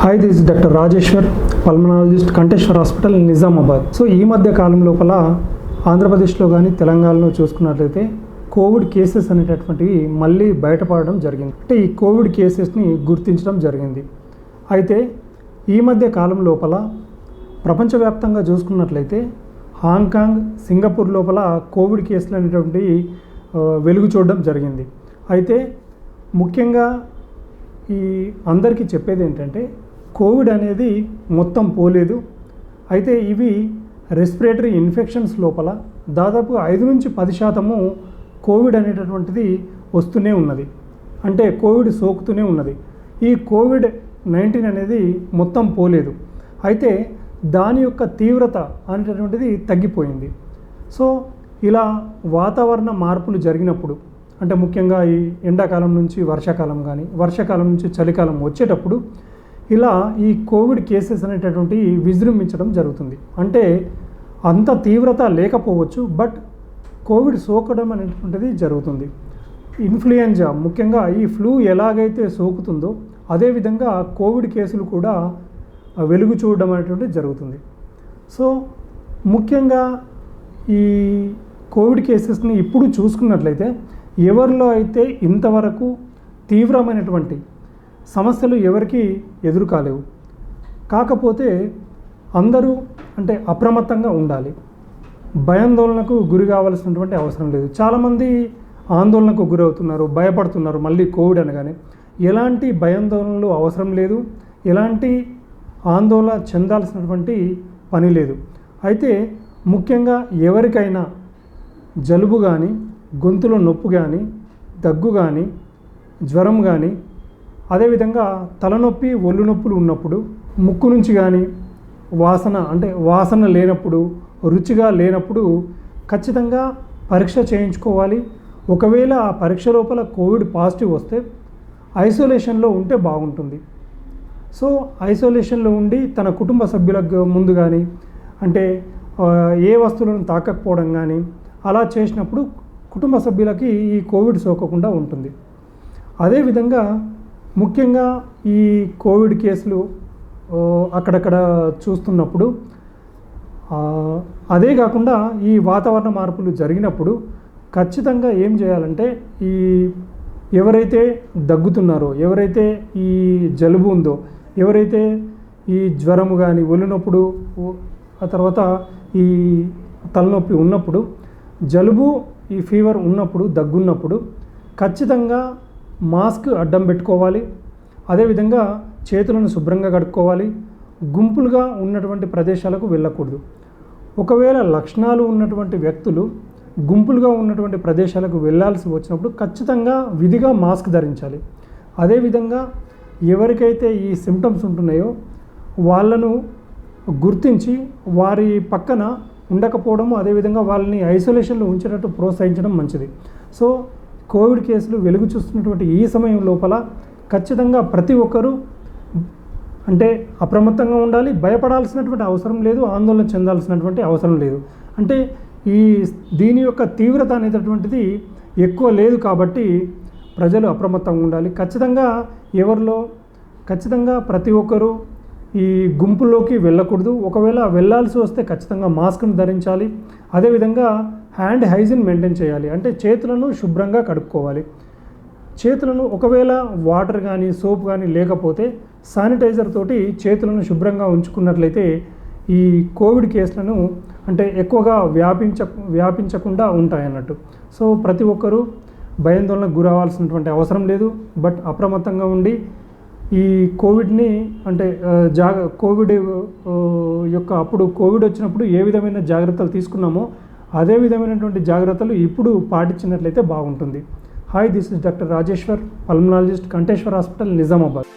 Hi this doctor Rajeshwar pulmonologist Kanteshwar hospital Nizamabad so ఈ మధ్య కాలం లోపల ఆంధ్రప్రదేశ్లో కానీ తెలంగాణలో చూసుకున్నట్లయితే కోవిడ్ కేసెస్ అనేటటువంటివి మళ్ళీ బయటపడడం జరిగింది. అంటే ఈ కోవిడ్ కేసెస్ని గుర్తించడం జరిగింది. అయితే ఈ మధ్య కాలం లోపల ప్రపంచవ్యాప్తంగా చూసుకున్నట్లయితే హాంకాంగ్ సింగపూర్ లోపల కోవిడ్ కేసులు అనేటువంటివి వెలుగు చూడడం జరిగింది. అయితే ముఖ్యంగా ఈ అందరికీ చెప్పేది ఏంటంటే కోవిడ్ అనేది మొత్తం పోలేదు. అయితే ఇవి రెస్పిరేటరీ ఇన్ఫెక్షన్స్ లోపల దాదాపు ఐదు నుంచి పది శాతము కోవిడ్ అనేటటువంటిది వస్తూనే ఉన్నది. అంటే కోవిడ్ సోకుతూనే ఉన్నది. ఈ కోవిడ్ నైన్టీన్ అనేది మొత్తం పోలేదు. అయితే దాని యొక్క తీవ్రత అనేటటువంటిది తగ్గిపోయింది. సో ఇలా వాతావరణ మార్పులు జరిగినప్పుడు అంటే ముఖ్యంగా ఈ ఎండాకాలం నుంచి వర్షాకాలం కానీ వర్షాకాలం నుంచి చలికాలం వచ్చేటప్పుడు ఇలా ఈ కోవిడ్ కేసెస్ అనేటటువంటి విజృంభించడం జరుగుతుంది. అంటే అంత తీవ్రత లేకపోవచ్చు బట్ కోవిడ్ సోకడం అనేటువంటిది జరుగుతుంది. ఇన్ఫ్లుయెంజా ముఖ్యంగా ఈ ఫ్లూ ఎలాగైతే సోకుతుందో అదేవిధంగా కోవిడ్ కేసులు కూడా వెలుగు చూడడం అనేటువంటిది జరుగుతుంది. సో ముఖ్యంగా ఈ కోవిడ్ కేసెస్ని ఇప్పుడు చూసుకున్నట్లయితే ఎవరిలో అయితే ఇంతవరకు తీవ్రమైనటువంటి సమస్యలు ఎవరికి ఎదురు కాలేవు కాకపోతే అందరూ అంటే అప్రమత్తంగా ఉండాలి. భయాందోళనకు గురి కావాల్సినటువంటి అవసరం లేదు. చాలామంది ఆందోళనకు గురవుతున్నారు భయపడుతున్నారు మళ్ళీ కోవిడ్ అనగానే. ఎలాంటి భయాందోళనలు అవసరం లేదు. ఎలాంటి ఆందోళన చెందాల్సినటువంటి పని లేదు. అయితే ముఖ్యంగా ఎవరికైనా జలుబు కానీ గొంతులో నొప్పి కానీ దగ్గు కానీ జ్వరం కానీ అదేవిధంగా తలనొప్పి ఒళ్ళు నొప్పులు ఉన్నప్పుడు ముక్కు నుంచి కానీ వాసన అంటే వాసన లేనప్పుడు రుచిగా లేనప్పుడు ఖచ్చితంగా పరీక్ష చేయించుకోవాలి. ఒకవేళ ఆ పరీక్ష లోపల కోవిడ్ పాజిటివ్ వస్తే ఐసోలేషన్లో ఉంటే బాగుంటుంది. సో ఐసోలేషన్లో ఉండి తన కుటుంబ సభ్యులకు ముందు కానీ అంటే ఏ వస్తువులను తాకకపోవడం కానీ అలా చేసినప్పుడు కుటుంబ సభ్యులకి ఈ కోవిడ్ సోకకుండా ఉంటుంది. అదేవిధంగా ముఖ్యంగా ఈ కోవిడ్ కేసులు అక్కడక్కడ చూస్తున్నప్పుడు అదే కాకుండా ఈ వాతావరణ మార్పులు జరిగినప్పుడు ఖచ్చితంగా ఏం చేయాలంటే ఈ ఎవరైతే దగ్గుతున్నారో ఎవరైతే ఈ జలుబు ఉందో ఎవరైతే ఈ జ్వరము కానీ ఒలినప్పుడు ఆ తర్వాత ఈ తలనొప్పి ఉన్నప్పుడు జలుబు ఈ ఫీవర్ ఉన్నప్పుడు దగ్గున్నప్పుడు ఖచ్చితంగా మాస్క్ అడ్డం పెట్టుకోవాలి. అదేవిధంగా చేతులను శుభ్రంగా కడుక్కోవాలి. గుంపులుగా ఉన్నటువంటి ప్రదేశాలకు వెళ్ళకూడదు. ఒకవేళ లక్షణాలు ఉన్నటువంటి వ్యక్తులు గుంపులుగా ఉన్నటువంటి ప్రదేశాలకు వెళ్ళాల్సి వచ్చినప్పుడు ఖచ్చితంగా విధిగా మాస్క్ ధరించాలి. అదేవిధంగా ఎవరికైతే ఈ సిమ్టమ్స్ ఉంటున్నాయో వాళ్ళను గుర్తించి వారి పక్కన ఉండకపోవడము అదేవిధంగా వాళ్ళని ఐసోలేషన్లో ఉంచేటట్టు ప్రోత్సహించడం మంచిది. సో కోవిడ్ కేసులు వెలుగు చూస్తున్నటువంటి ఈ సమయం లోపల ఖచ్చితంగా ప్రతి ఒక్కరూ అంటే అప్రమత్తంగా ఉండాలి భయపడాల్సినటువంటి అవసరం లేదు ఆందోళన చెందాల్సినటువంటి అవసరం లేదు. అంటే ఈ దీని యొక్క తీవ్రత అనేటటువంటిది ఎక్కువ లేదు కాబట్టి ప్రజలు అప్రమత్తంగా ఉండాలి. ఖచ్చితంగా ఎవరిలో ఖచ్చితంగా ప్రతి ఒక్కరూ ఈ గుంపుల్లోకి వెళ్ళకూడదు. ఒకవేళ వెళ్ళాల్సి వస్తే ఖచ్చితంగా మాస్క్ను ధరించాలి. అదేవిధంగా హ్యాండ్ హైజిన్ మెయింటైన్ చేయాలి. అంటే చేతులను శుభ్రంగా కడుక్కోవాలి. చేతులను ఒకవేళ వాటర్ కానీ సోప్ కానీ లేకపోతే శానిటైజర్ తోటి చేతులను శుభ్రంగా ఉంచుకున్నట్లయితే ఈ కోవిడ్ కేసులను అంటే ఎక్కువగా వ్యాపించ వ్యాపించకుండా ఉంటాయన్నట్టు. సో ప్రతి ఒక్కరూ భయాందోళనకు గురవ్వాల్సినటువంటి అవసరం లేదు. బట్ అప్రమత్తంగా ఉండి ఈ కోవిడ్ని అంటే జాగ కోవిడ్ యొక్క అప్పుడు కోవిడ్ వచ్చినప్పుడు ఏ విధమైన జాగ్రత్తలు తీసుకున్నామో అదే విధమైనటువంటి జాగ్రత్తలు ఇప్పుడు పాటించినట్లయితే బాగుంటుంది. Hi this is doctor Rajeshwar pulmonologist Kanteshwar hospital Nizamabad